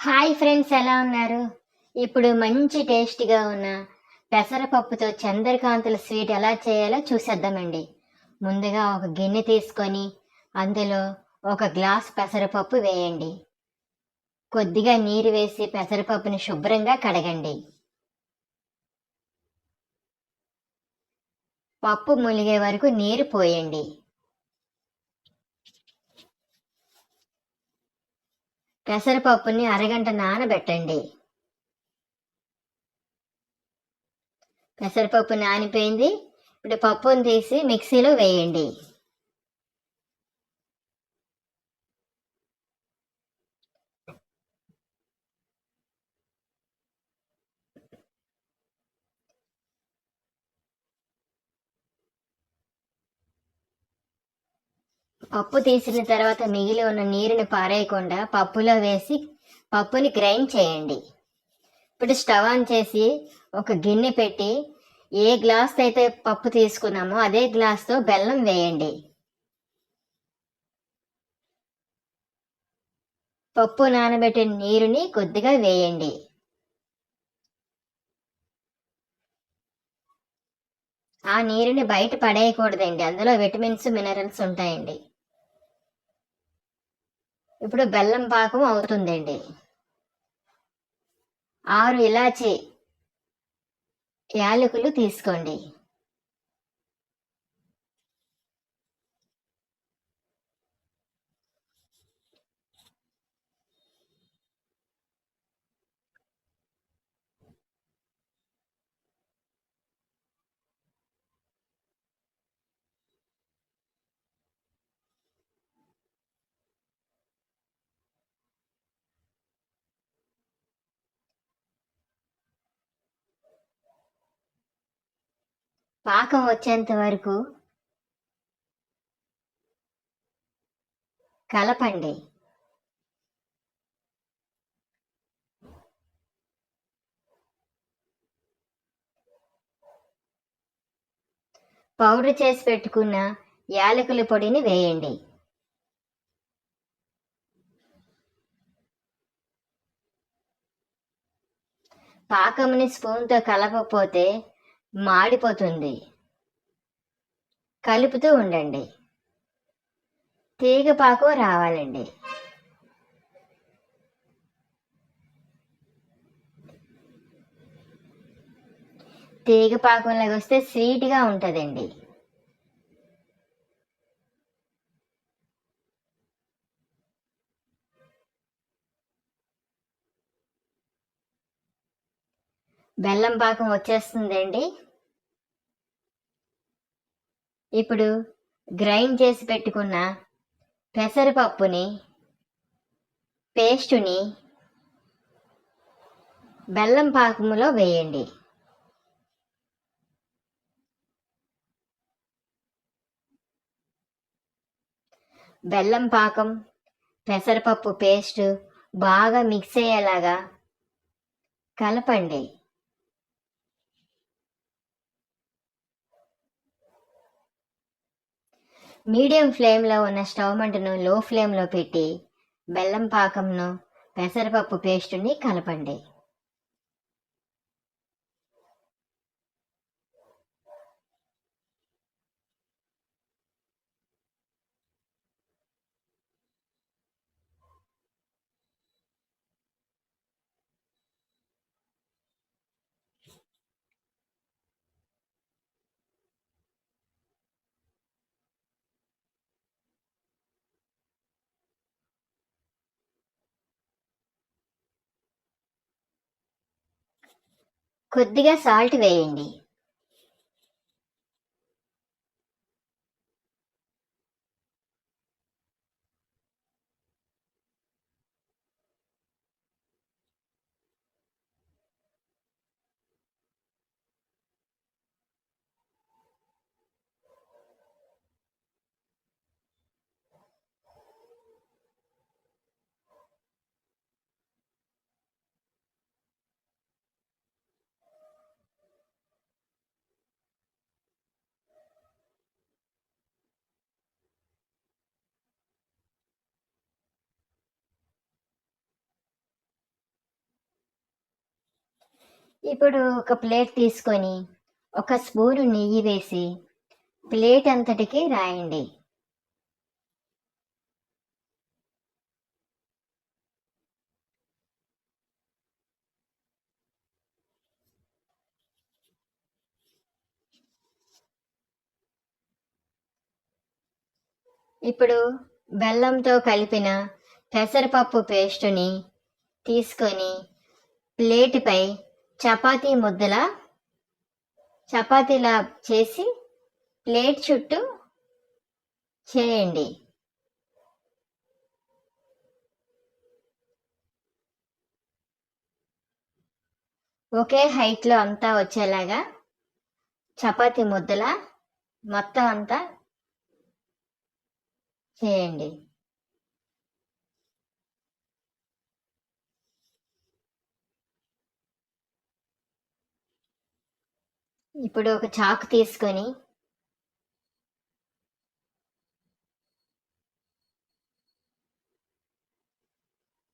Hi friends ఎలా ఉన్నారు? ఇప్పుడు మంచి టేస్టీగా ఉన్న పెసరపప్పుతో చంద్రకాంతుల స్వీట్ ఎలా చేయాలో చూసేద్దామండి. ముందుగా ఒక గిన్నె తీసుకొని అందులో ఒక గ్లాస్ పెసరపప్పు వేయండి. కొద్దిగా నీరు వేసి పెసరపప్పుని శుభ్రంగా కడగండి. పప్పు ములిగే వరకు నీరు పోయండి. పెసరపప్పుని అరగంట నానబెట్టండి. పెసరపప్పు నానిపోయింది. ఇప్పుడు పప్పుని తీసి మిక్సీలో వేయండి. పప్పు తీసిన తర్వాత మిగిలి ఉన్న నీరుని పారేయకుండా పప్పులో వేసి పప్పుని గ్రైండ్ చేయండి. ఇప్పుడు స్టవ్ ఆన్ చేసి ఒక గిన్నె పెట్టి ఏ గ్లాస్ అయితే పప్పు తీసుకున్నామో అదే గ్లాస్తో బెల్లం వేయండి. పప్పు నానబెట్టిన నీరుని కొద్దిగా వేయండి. ఆ నీరుని బయట పడేయకూడదండి. అందులో విటమిన్స్ మినరల్స్ ఉంటాయండి. ఇప్పుడు బెల్లం పాకం అవుతుందండి. ఆరు ఇలాచి యాలకులు తీసుకోండి. పాకం వచ్చేంత వరకు కలపండి. పౌడర్ చేసి పెట్టుకున్న యాలకుల పొడిని వేయండి. పాకముని స్పూన్తో కలపకపోతే మాడిపోతుంది. కలుపుతూ ఉండండి. తీగపాకు రావాలండి. తీగపాకంలోకి వస్తే స్వీట్గా ఉంటుందండి. బెల్లం పాకం వచ్చేస్తుందండి. ఇప్పుడు గ్రైండ్ చేసి పెట్టుకున్న పెసరపప్పుని పేస్టుని బెల్లం పాకములో వేయండి. బెల్లం పాకం పెసరపప్పు పేస్ట్ బాగా మిక్స్ అయ్యేలాగా కలపండి. మీడియం ఫ్లేమ్లో ఉన్న స్టవ్ మంటను లో ఫ్లేమ్లో పెట్టి బెల్లం పాకంను పెసరపప్పు పేస్టుని కలపండి. కొద్దిగా సాల్ట్ వేయండి. ఇప్పుడు ఒక ప్లేట్ తీసుకొని ఒక స్పూను నెయ్యి వేసి ప్లేట్ అంతటికి రాయండి. ఇప్పుడు బెల్లంతో కలిపిన పెసరపప్పు పేస్టుని తీసుకొని ప్లేటుపై చపాతీ ముద్దల చపాతీలా చేసి ప్లేట్ చుట్టూ చేయండి. ఒకే హైట్లో అంతా వచ్చేలాగా చపాతీ ముద్దల మొత్తం అంతా చేయండి. ఇప్పుడు ఒక చాకు తీసుకొని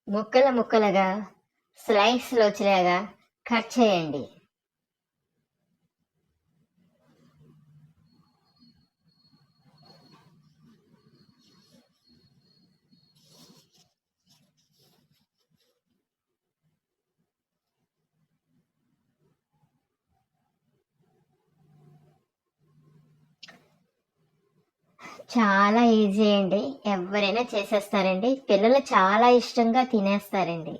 ముక్కల ముక్కలుగా స్లైస్లు వచ్చేలాగా కట్ చేయండి. చాలా ఈజీ అండి. ఎవరైనా చేసేస్తారండి. పిల్లలు చాలా ఇష్టంగా తినేస్తారండి.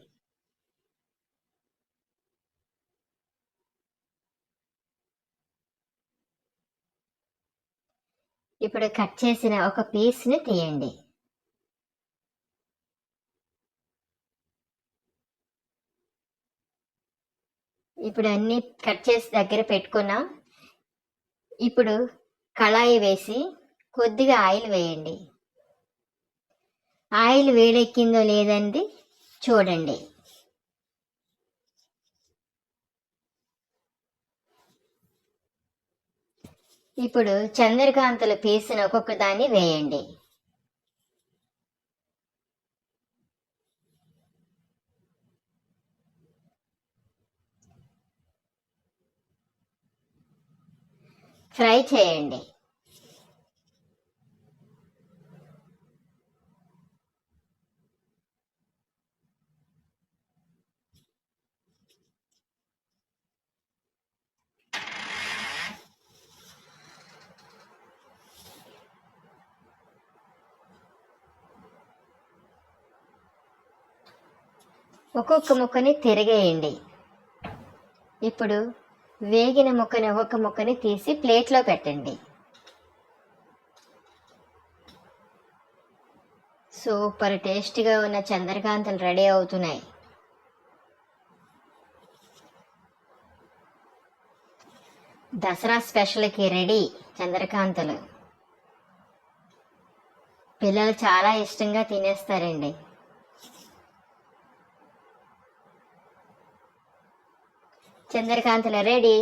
ఇప్పుడు కట్ చేసిన ఒక పీస్ని తీయండి. ఇప్పుడు అన్ని కట్ చేసి దగ్గర పెట్టుకున్నాం. ఇప్పుడు కళాయి వేసి కొద్దిగా ఆయిల్ వేయండి. ఆయిల్ వేడెక్కిందో లేదండి చూడండి. ఇప్పుడు చంద్రకాంతలు పీసిన ఒక్కొక్క దాన్ని వేయండి. ఫ్రై చేయండి. ఒక్కొక్క ముక్కని తిరిగేయండి. ఇప్పుడు వేగిన ముక్కని ఒక్కొక్క ముక్కని తీసి ప్లేట్లో పెట్టండి. సూపర్ టేస్టీగా ఉన్న చంద్రకాంతలు రెడీ అవుతున్నాయి. దసరా స్పెషల్కి రెడీ చంద్రకాంతలు పిల్లలు చాలా ఇష్టంగా తినేస్తారండి. చంద్రకాంతలు రెడీ.